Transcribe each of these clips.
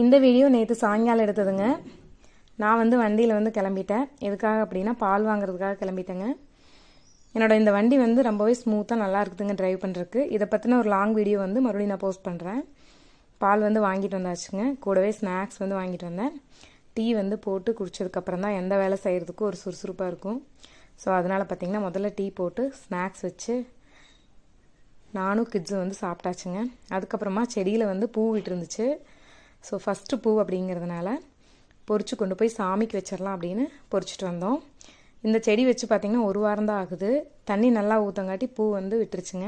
இந்த வீடியோ நேற்று சாயங்காலம் எடுத்ததுங்க. நான் வந்து வண்டியில் வந்து கிளம்பிட்டேன். எதுக்காக அப்படின்னா பால் வாங்குறதுக்காக கிளம்பிட்டேங்க. என்னோட இந்த வண்டி வந்து ரொம்பவே ஸ்மூத்தாக நல்லா இருக்குதுங்க ட்ரைவ் பண்ணுறதுக்கு இதை பற்றின ஒரு லாங் வீடியோ வந்து மறுபடியும் நான் போஸ்ட் பண்ணுறேன் பால் வந்து வாங்கிட்டு வந்தாச்சுங்க. கூடவே ஸ்நாக்ஸ் வந்து வாங்கிட்டு வந்தேன். டீ வந்து போட்டு குடிச்சதுக்கப்புறம் தான் எந்த வேலை செய்கிறதுக்கும் ஒரு சுறுசுறுப்பாக இருக்கும். ஸோ அதனால் பார்த்திங்கன்னா முதல்ல டீ போட்டு ஸ்நாக்ஸ் வச்சு நானும் கிட்ஸும் வந்து சாப்பிட்டாச்சுங்க. அதுக்கப்புறமா செடியில் வந்து பூ விட்டுருந்துச்சு. ஸோ ஃபஸ்ட்டு பூ அப்படிங்கிறதுனால பொறிச்சு கொண்டு போய் சாமிக்கு வச்சிடலாம் அப்படின்னு பொறிச்சிட்டு வந்தோம். இந்த செடி வச்சு பார்த்திங்கன்னா ஒரு வாரம் தான் ஆகுது. தண்ணி நல்லா ஊற்றங்காட்டி பூ வந்து விட்டுருச்சுங்க.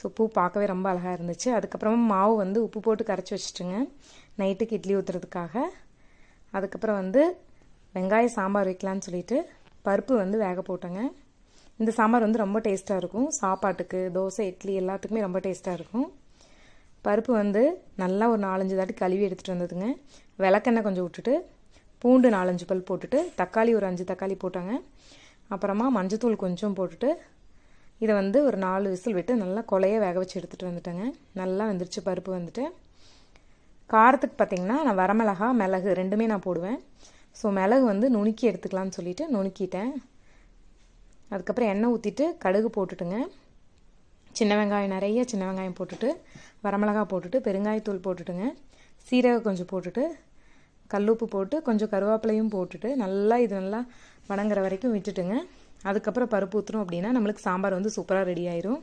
ஸோ பூ பார்க்கவே ரொம்ப அழகாக இருந்துச்சு. அதுக்கப்புறமா மாவு வந்து உப்பு போட்டு கரைச்சி வச்சுட்டுங்க. நைட்டுக்கு இட்லி ஊற்றுறதுக்காக அதுக்கப்புறம் வந்து வெங்காய சாம்பார் வைக்கலான்னு சொல்லிட்டு பருப்பு வந்து வேக போட்டேங்க. இந்த சாம்பார் வந்து ரொம்ப டேஸ்ட்டாக இருக்கும். சாப்பாட்டுக்கு தோசை இட்லி எல்லாத்துக்குமே ரொம்ப டேஸ்ட்டாக இருக்கும். பருப்பு வந்து நல்லா ஒரு நாலஞ்சு தாட்டி கழுவி எடுத்துகிட்டு வந்ததுங்க. விளக்கெண்ணெய் கொஞ்சம் விட்டுட்டு பூண்டு நாலஞ்சு பல் போட்டுட்டு தக்காளி ஒரு அஞ்சு தக்காளி போட்டாங்க. அப்புறமா மஞ்சத்தூள் கொஞ்சம் போட்டுட்டு இதை வந்து ஒரு நாலு விசில் விட்டு நல்லா கொலைய வேக வச்சு எடுத்துகிட்டு வந்துட்டேங்க. நல்லா வெந்துருச்சு பருப்பு வந்துட்டு. காரத்துக்கு பார்த்திங்கன்னா நான் வரமிளகா மிளகு ரெண்டுமே நான் போடுவேன். ஸோ மிளகு வந்து நுணுக்கி எடுத்துக்கலான்னு சொல்லிட்டு நுணுக்கிட்டேன். அதுக்கப்புறம் எண்ணெய் ஊற்றிட்டு கடுகு போட்டுட்டுங்க. சின்ன வெங்காயம் நிறைய சின்ன வெங்காயம் போட்டுட்டு வரமிளகா போட்டுட்டு பெருங்காயத்தூள் போட்டுட்டுங்க. சீரகம் கொஞ்சம் போட்டுட்டு கல்லுப்பு போட்டு கொஞ்சம் கருவேப்பிலையும் போட்டுட்டு நல்லா இது நல்லா வணங்குற வரைக்கும் விட்டுட்டுங்க. அதுக்கப்புறம் பருப்பு ஊற்றுறோம் அப்படின்னா நம்மளுக்கு சாம்பார் வந்து சூப்பராக ரெடி ஆயிரும்.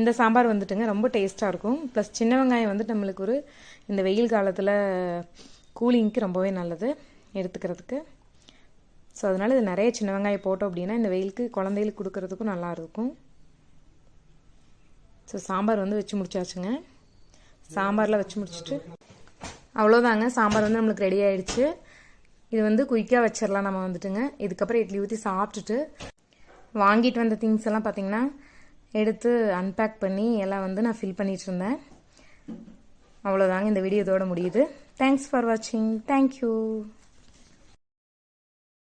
இந்த சாம்பார் வந்துட்டுங்க ரொம்ப டேஸ்ட்டாக இருக்கும். ப்ளஸ் சின்ன வெங்காயம் வந்துட்டு நம்மளுக்கு ஒரு இந்த வெயில் காலத்தில் கூலிங்க்கு ரொம்பவே நல்லது எடுத்துக்கிறதுக்கு. ஸோ அதனால் இது நிறைய சின்ன வெங்காயம் போட்டோம் அப்படின்னா இந்த வெயிலுக்கு குழந்தைகளுக்கு கொடுக்கறதுக்கும் நல்லா இருக்கும். ஸோ சாம்பார் வந்து வச்சு முடிச்சாச்சுங்க. சாம்பாரில் வச்சு முடிச்சுட்டு. அவ்வளோதாங்க சாம்பார் வந்து நம்மளுக்கு ரெடி ஆயிடுச்சு. இது வந்து குயிக்காக வச்சிடலாம் நம்ம வந்துட்டுங்க. இதுக்கப்புறம் இட்லி ஊற்றி சாப்பிட்டுட்டு வாங்கிட்டு வந்த திங்ஸ் எல்லாம் பார்த்தீங்கன்னா எடுத்து அன்பேக் பண்ணி எல்லாம் வந்து நான் ஃபில் பண்ணிட்டு இருந்தேன். அவ்வளோதாங்க இந்த வீடியோ இதோட முடியுது. தேங்க்ஸ் ஃபார் வாட்சிங் தேங்க்யூ